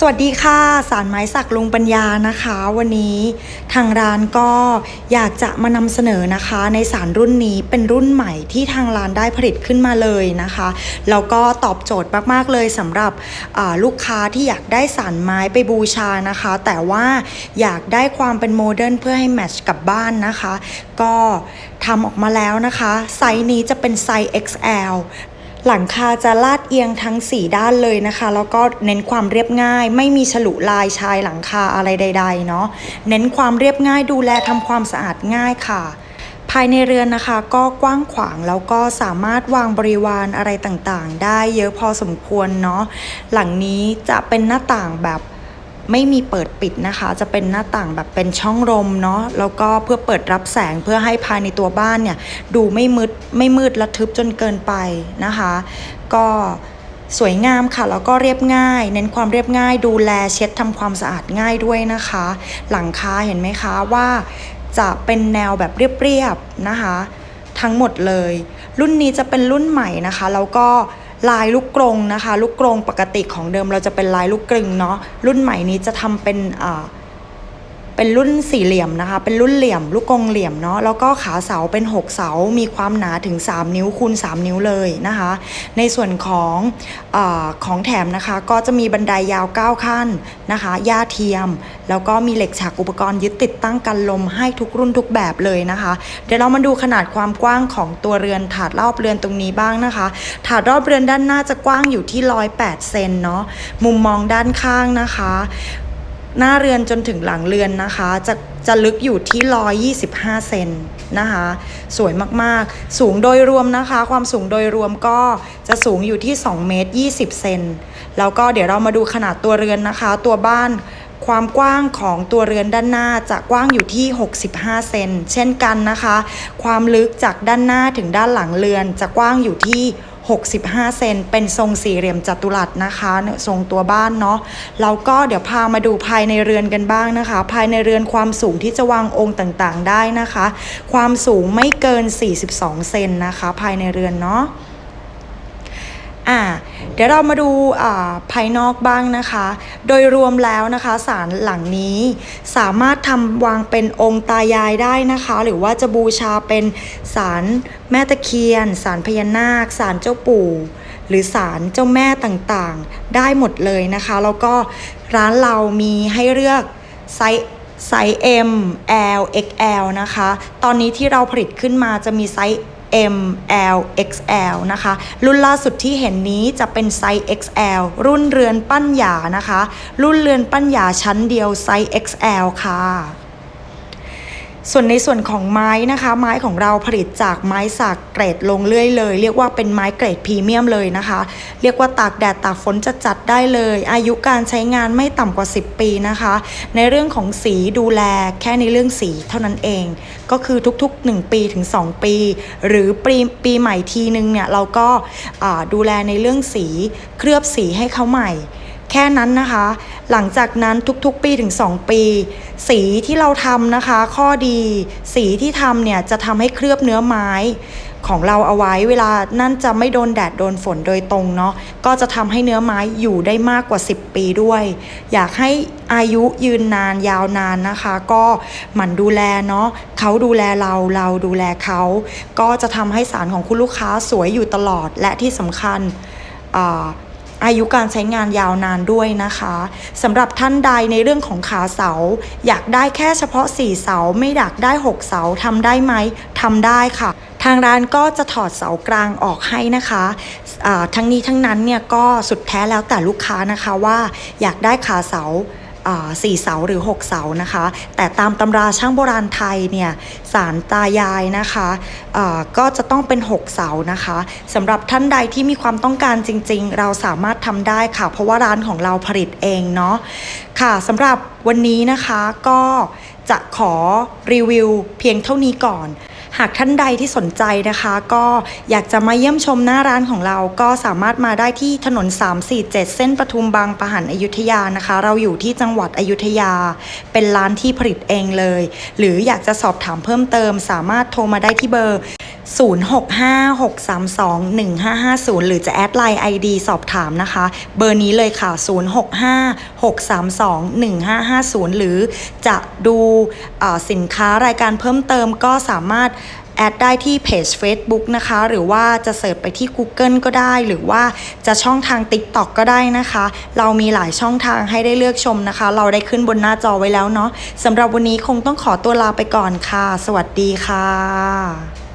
สวัสดีค่ะ สารไม้สักลุงปัญญานะคะ วันนี้ทางร้านก็อยากจะมานำเสนอนะคะ ในสารรุ่นนี้เป็นรุ่นใหม่ที่ทางร้านได้ผลิตขึ้นมาเลยนะคะแล้วก็ตอบโจทย์มากๆเลยสำหรับลูกค้าที่อยากได้สารไม้ไปบูชานะคะ แต่ว่าอยากได้ความเป็นโมเดิร์นเพื่อให้แมทช์กับบ้านนะคะ ก็ทำออกมาแล้วนะคะ ไซส์นี้จะเป็นไซส์ XL หลังคาจะลาดเอียงทั้ง 4 ด้านเลยนะคะ แล้วก็เน้นความเรียบง่าย ไม่มีฉลุลายชายหลังคาอะไรใด ๆ เนาะเน้นความเรียบง่ายดูแลทำความสะอาดง่ายค่ะภายในเรือนนะคะก็กว้างขวางแล้วก็สามารถวางบริวารอะไรต่างๆ ได้เยอะพอสมควรเนาะหลังนี้จะเป็นหน้าต่างแบบ ไม่มีเปิดปิดนะคะ จะเป็นหน้าต่างแบบเป็นช่องลมเนาะแล้วก็เพื่อเปิดรับแสงเพื่อให้ภายในตัวบ้านเนี่ยดูไม่มืดไม่มืดและทึบจนเกินไปนะคะ ก็สวยงามค่ะ แล้วก็เรียบง่าย เน้นความเรียบง่าย ดูแลเช็ดทำความสะอาดง่ายด้วยนะคะ หลังคาเห็นไหมคะว่าจะเป็นแนวแบบเรียบๆนะคะ ทั้งหมดเลย รุ่นนี้จะเป็นรุ่นใหม่นะคะ แล้วก็ ลายลูกกรงนะคะ ลูกกรงปกติของเดิมเราจะเป็นลายลูกกรึงเนาะรุ่นใหม่นี้จะทำเป็นอ่า เป็นรุ่นสี่เหลี่ยมนะคะ เป็นรุ่นเหลี่ยม ลูกกงเหลี่ยมเนาะแล้วก็ขาเสาเป็น 6 เสา มีความหนาถึง 3 นิ้วคูณ 3 นิ้วเลยนะคะ ในส่วนของอของแถมนะคะ ก็จะมีบันไดยาว 9 ขั้นนะคะหญ้าเทียม แล้วก็มีเหล็กฉากอุปกรณ์ยึดติดตั้งกันลมให้ทุกรุ่นทุกแบบเลยนะคะ เดี๋ยวเรามาดูขนาดความกว้างของตัวเรือนถาดรอบเรือนตรงนี้บ้างนะคะ ถาดรอบเรือนด้านหน้าจะกว้างอยู่ที่108เซนเนาะมุมมองด้านข้างนะคะ หน้าเรือนจนถึงหลังเรือนนะคะ จะจะลึกอยู่ที่ 125 เซนนะคะ สวยมากๆ สูงโดยรวมนะคะ ความสูงโดยรวมก็จะสูงอยู่ที่2เมตร20 เซนแล้วก็เดี๋ยวเรามาดูขนาดตัวเรือนนะคะ ตัวบ้านความกว้างของตัวเรือนด้านหน้าจะกว้างอยู่ที่ 65 เซนเช่นกันนะคะ ความลึกจากด้านหน้าถึงด้านหลังเรือนจะกว้างอยู่ที่ 65 เซนเป็นทรงสี่เหลี่ยมจัตุรัสนะคะทรงตัวบ้านเนาะแล้วก็เดี๋ยวพามาดูภายในเรือนกันบ้างนะคะ ภายในเรือนความสูงที่จะวางองค์ต่างๆได้นะคะ ความสูงไม่เกิน 42 เซนนะคะ ภายในเรือนเนาะ อ่าเดี๋ยวเรามาดูาภายนอกบ้างนะคะ โดยรวมแล้วนะคะศาลหลังนี้สามารถทำวางเป็นองค์ตายายได้นะคะ หรือว่าจะบูชาเป็นศาลแม่ตะเคียนศาลพญานาคศาลเจ้าปู่ หรือศาลเจ้าแม่ต่างๆ ได้หมดเลยนะคะ แล้วก็ร้านเรามีให้เลือกไซส์ไซส์ M L XL นะคะ ตอนนี้ที่เราผลิตขึ้นมาจะมีไซส์ M L XL นะคะ รุ่นล่าสุดที่เห็นนี้จะเป็นไซส์ XL รุ่นเรือนปั้นหยานะคะ รุ่นเรือนปั้นหยาชั้นเดียวไซส์ XL ค่ะ ส่วนในส่วนของไม้นะคะ ไม้ของเราผลิตจากไม้สักเกรดลงเรื่อยเลย เรียกว่าเป็นไม้เกรดพรีเมียมเลยนะคะ เรียกว่าตากแดดตากฝนจะจัดได้เลย อายุการใช้งานไม่ต่ำกว่า 10 ปีนะคะ ในเรื่องของสีดูแลแค่ในเรื่องสีเท่านั้นเอง ก็คือทุกๆ 1 ปีถึง 2 ปี หรือปีปีใหม่ทีนึงเนี่ยเราก็ดูแลในเรื่องสีเคลือบสีให้เขาใหม่ แค่นั้นนะคะ หลังจากนั้นทุกๆปีถึง 2 ปี สีที่เราทำนะคะ ข้อดี สีที่ทำเนี่ยจะทำให้เคลือบเนื้อไม้ของเราเอาไว้เวลานั่นจะไม่โดนแดดโดนฝนโดยตรงเนาะก็จะทำให้เนื้อไม้อยู่ได้มากกว่า 10 ปีด้วย อยากให้อายุยืนนานยาวนานนะคะ ก็หมั่นดูแลเนาะเขาดูแลเราเราดูแลเขา ก็จะทำให้สารของคุณลูกค้าสวยอยู่ตลอดและที่สำคัญ อายุการใช้งานยาวนานด้วยนะคะสำหรับท่านใดในเรื่องของขาเสา อยากได้แค่เฉพาะ 4 เสาไม่อยากได้ 6 เสาทำได้ไหมทำได้ค่ะ ทางร้านก็จะถอดเสากลางออกให้นะคะทั้งนี้ทั้งนั้นเนี่ยก็สุดแท้แล้วแต่ลูกค้านะคะว่าอยากได้ขาเสา สี่เสาหรือ 6 เสานะคะ แต่ตามตำราช่างโบราณไทยเนี่ยสารตายายนะคะก็จะต้องเป็น 6 เสานะคะสำหรับท่านใดที่มีความต้องการจริง ๆ เราสามารถทำได้ค่ะ เพราะว่าร้านของเราผลิตเองเนาะค่ะสำหรับวันนี้นะคะก็จะขอรีวิวเพียงเท่านี้ก่อน หากท่านใดที่สนใจนะคะ ก็อยากจะมาเยี่ยมชมหน้าร้านของเราก็สามารถมาได้ที่ถนน 347 เส้นปทุมบางปะหันอยุธยานะคะ เราอยู่ที่จังหวัดอยุธยา เป็นร้านที่ผลิตเองเลย หรืออยากจะสอบถามเพิ่มเติม สามารถโทรมาได้ที่เบอร์ 0656321550 หรือจะแอดไลน์ ID สอบถามนะคะ เบอร์นี้เลยค่ะ 0656321550 หรือจะดูสินค้ารายการเพิ่มเติมก็สามารถแอดได้ที่เพจ Facebook นะคะ หรือว่าจะเสิร์ชไปที่ Google ก็ได้ หรือว่าจะช่องทาง TikTok ก็ได้นะคะ เรามีหลายช่องทางให้ได้เลือกชมนะคะ เราได้ขึ้นบนหน้าจอไว้แล้วเนาะสำหรับวันนี้คงต้องขอตัวลาไปก่อนค่ะ สวัสดีค่ะ